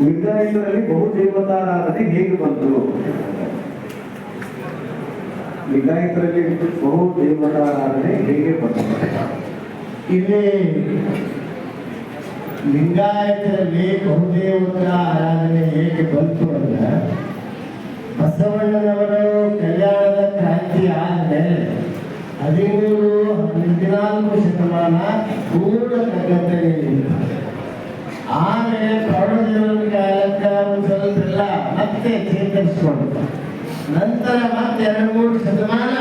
ಲಿಂಗಾಯತರಲ್ಲಿ ಬಹುದೇವತಾರಾಧನೆ ಹೇಗೆ ಬಂತು? ಲಿಂಗಾಯತರಲ್ಲಿ ಬಹುದೇವತಾರಾಧನೆ ಹೇಗೆ ಬಂತು? ಇಲ್ಲಿ ಲಿಂಗಾಯತರಲ್ಲಿ ಬಹುದೇವತರ ಆರಾಧನೆ ಹೇಗೆ ಬಂತು ಅಂದ್ರೆ, ಬಸವಣ್ಣನವರು ಕಲ್ಯಾಣದ ಕ್ರಾಂತಿ ಆದ್ಮೇಲೆ ಹದಿಮೂರು ಹದಿನಾಲ್ಕು ಶತಮಾನ ಪೂರ್ಣ ಕಗ್ಗತ್ತಲೆಯಲ್ಲಿ ಆಮೇಲೆ ಪ್ರೌಢದೇವರ ಕಾಲಕ್ಕೆ ಒಂದು ಸ್ವಲ್ಪ ಮತ್ತೆ ಚೇತರಿಸಿಕೊಂಡು ನಂತರ ಮತ್ತೆ ಎರಡು ಮೂರು ಶತಮಾನ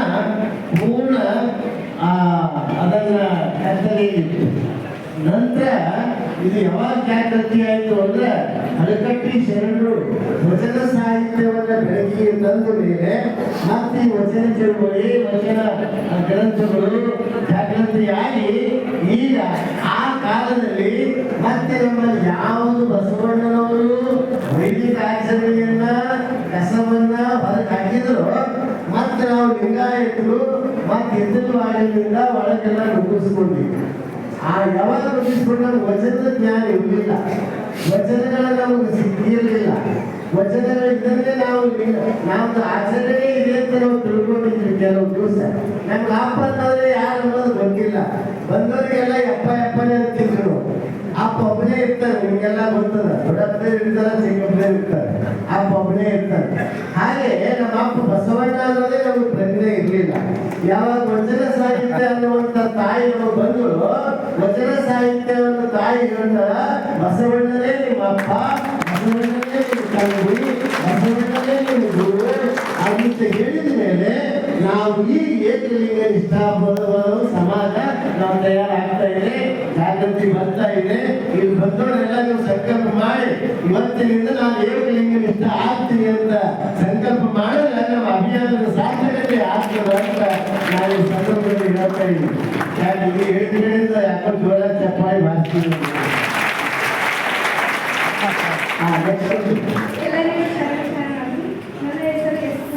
ಪೂರ್ಣ ಅದನ್ನ ಕತ್ತಲೆಯಿತ್ತು ನಂತರ ಇದು ಯಾವಾಗ ಜಾಗೃತಿ ಆಯಿತು ಅಂದ್ರೆ ಹಳಕಟ್ಟಿ ಶರಣರು ವಚನ ಸಾಹಿತ್ಯವನ್ನು ಬೆಳಕಿಗೆ ತಂದ ಮೇಲೆ ಮತ್ತೆ ವಚನ ಚಳುವಳಿ, ವಚನ ಗ್ರಂಥಗಳು ಜಾಗೃತಿಯಾಗಿ ನಮ್ಮಲ್ಲಿ ಯಾವುದು ಬಸವಣ್ಣನವರು ವೈದಿಕ ಆಚರಣೆಯನ್ನ ಕಸವನ್ನ ಹೊರಗೆ ಹಾಕಿದ್ರು ಮತ್ತೆ ನಾವು ಲಿಂಗಾಯತರು ಮತ್ತೆ ಎದುರುವಾಡಿನಿಂದ ಒಳಗೆಲ್ಲ ನುಗ್ಗಿಸ್ಕೊಂಡಿದ್ವಿ ಆ ಯಾವಾಗ ನುಗ್ಗಿಸ್ಕೊಂಡಾಗ ವಚನದ ಜ್ಞಾನ ಇರಲಿಲ್ಲ. ವಚನಗಳ ನಮಗೆ ಸಿಕ್ಕಿರಲಿಲ್ಲ ವಚನಗಳಿದ್ದರೆ ನಾವು ನಮ್ದು ಆಚರಣೆ ಇದೆ ಅಂತ ನಾವು ತಿಳ್ಕೊಂಡಿದ್ವಿ ಕೆಲವು ದಿವಸ. ನಮ್ಗೆ ಅಪ್ಪ ಅಂತಂದ್ರೆ ಯಾರು ಅನ್ನೋದು ಗೊತ್ತಿಲ್ಲ. ಬಂದವರಿಗೆಲ್ಲ ಅಂತಿದ್ರು ಅಪ್ಪ ಒಬ್ಬನೇ ಇರ್ತಾರೆ, ನಿಮಗೆಲ್ಲ ಗೊತ್ತದ? ದೊಡ್ಡಪ್ಪನೇ ಇರ್ತಾರೆ ಚಿಕ್ಕಪ್ಪನೇ ಇರ್ತಾರೆ. ಅಪ್ಪ ಒಬ್ಬನೇ ಇರ್ತಾರೆ. ಹಾಗೆ ನಮ್ಮ ಅಪ್ಪ ಬಸವಣ್ಣ ಅನ್ನೋದೇ ನಮಗೆ ಪ್ರಜ್ಞೆ ಇರಲಿಲ್ಲ. ಯಾವಾಗ ವಚನ ಸಾಹಿತ್ಯ ಅನ್ನುವಂಥ ತಾಯಿ ನಮಗೆ ಬಂದು ವಚನ ಸಾಹಿತ್ಯವನ್ನು ತಾಯಿ ಹೇಳ್ತಾರ ಬಸವಣ್ಣನೇ ನಿಮ್ಮ ಅಪ್ಪ, ಬಸವಣ್ಣನೇ ನಿಮ್ಮ ತಂಗಿ, ಬಸವಣ್ಣನೇ ನಿಮ್ಮ ಗುರು. ಅಂತ ಹೇಳಿದ ಮೇಲೆ ನಾವು ಈ ಏಕಲಿಂಗ ನಿಷ್ಠಾಪದವರು ಸಮಾಜ ನಾವು ತಯಾರಾಗ್ತಾ ಇದೆ, ಜಾಗೃತಿ ಬರ್ತಾ ಇದೆ. ಇವತ್ತಿನಿಂದ ನಾನು ಏಕಲಿಂಗ ನಿಷ್ಠ ಆಗ್ತೀನಿ ಅಂತ ಸಂಕಲ್ಪ ಮಾಡಿದ್ರೆ ನಮ್ಮ ಅಭಿಯಾನದ ಸಾರ್ಥಕತೆ ಆಗ್ತದೆ ಅಂತ ನಾನು ಈ ಸಂದರ್ಭದಲ್ಲಿ ಹೇಳ್ತಾ ಇದ್ದೀನಿ ಯಾಕೆ ಇಲ್ಲಿ ಹೇಳಿದ್ರಿಂದ ಯಾಕೋ ಜೋರ ಚಪ್ಪಾಳಿ ಮಾಡ್ತೀನಿ ಹಾ ನೆಕ್ಸ್ಟ್